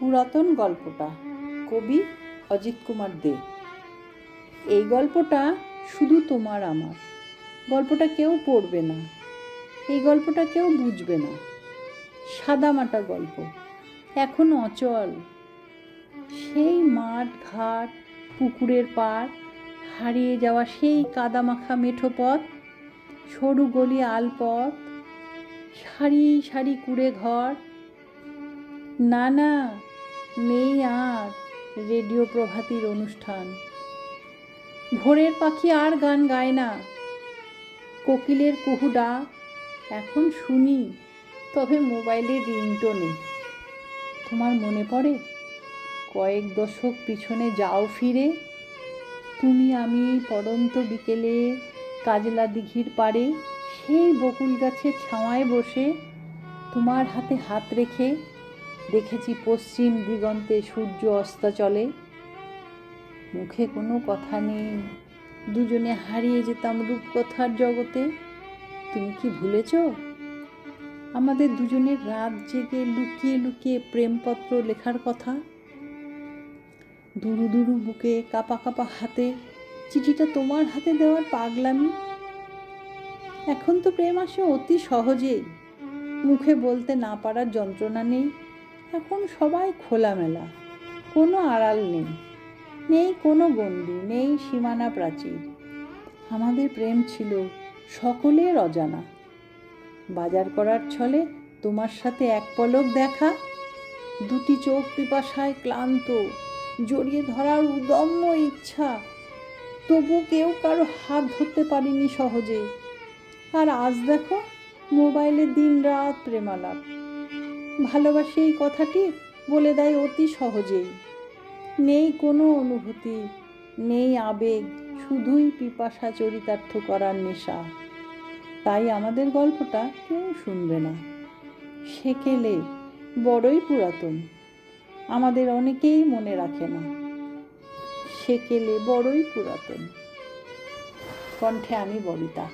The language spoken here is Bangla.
পুরাতন গল্পটা, কবি অজিত কুমার দে। এই গল্পটা শুধু তোমার আমার। গল্পটা কেউ পড়বে না। এই গল্পটা কেউ বুঝবে না। সাদামাটা গল্প। এখন অচল। সেই মাঠ ঘাট, পুকুরের পাড়, হারিয়ে যাওয়া সেই কাদামাখা মেঠো পথ, সরু গলি আলপথ, সারি সারি কুড়ে ঘর। না না নেই আর রেডিও প্রভাতীর অনুষ্ঠান। ভোরের পাখি আর গান গায় না। কোকিলের কুহু ডাক এখন শুনি, তবে মোবাইলের রিংটোনে। তোমার মনে পড়ে? কয়েক দশক পিছনে যাও ফিরে। তুমি আমি পড়ন্ত বিকেলে কাজলা দিঘির পাড়ে, সেই বকুল গাছের ছাওয়ায় বসে, তোমার হাতে হাত রেখে দেখেছি পশ্চিম দিগন্তে সূর্য অস্ত চলে। মুখে কোনো কথা নেই। দুজনে হারিয়ে যেতাম রূপকথার জগতে। তুমি কি ভুলেছ? আমাদের দুজনের রাত জেগে লুকিয়ে লুকিয়ে প্রেমপত্র লেখার কথা। দুরু দুরু বুকে কাপা কাপা হাতে চিঠিটা তোমার হাতে দেওয়ার পাগলামি। এখন তো প্রেম আসে অতি সহজেই। মুখে বলতে না পারার যন্ত্রণা নেই। এখন সবাই খোলামেলা, কোনো আড়াল নেই নেই কোনো গণ্ডি নেই সীমানা প্রাচীর। আমাদের প্রেম ছিল সকলের অজানা। বাজার করার ছলে তোমার সাথে এক পলক দেখা, দুটি চোখ পিপাসায় ক্লান্ত, জড়িয়ে ধরার উদম্য ইচ্ছা। তবু কেউ কারও হাত ধরতে পারিনি সহজে। আর আজ দেখো, মোবাইলে দিন রাত প্রেমালাপ। ভালোবাসি এই কথাটি বলে দেয় অতি সহজেই। নেই কোনো অনুভূতি, নেই আবেগ, শুধুই পিপাসা চরিতার্থ করার নেশা। তাই আমাদের গল্পটা কেউ শুনবে না। সেকেলে বড়ই পুরাতন, আমাদের অনেকেই মনে রাখে না। সেকেলে বড়ই পুরাতন। কণ্ঠে আমি ববিতা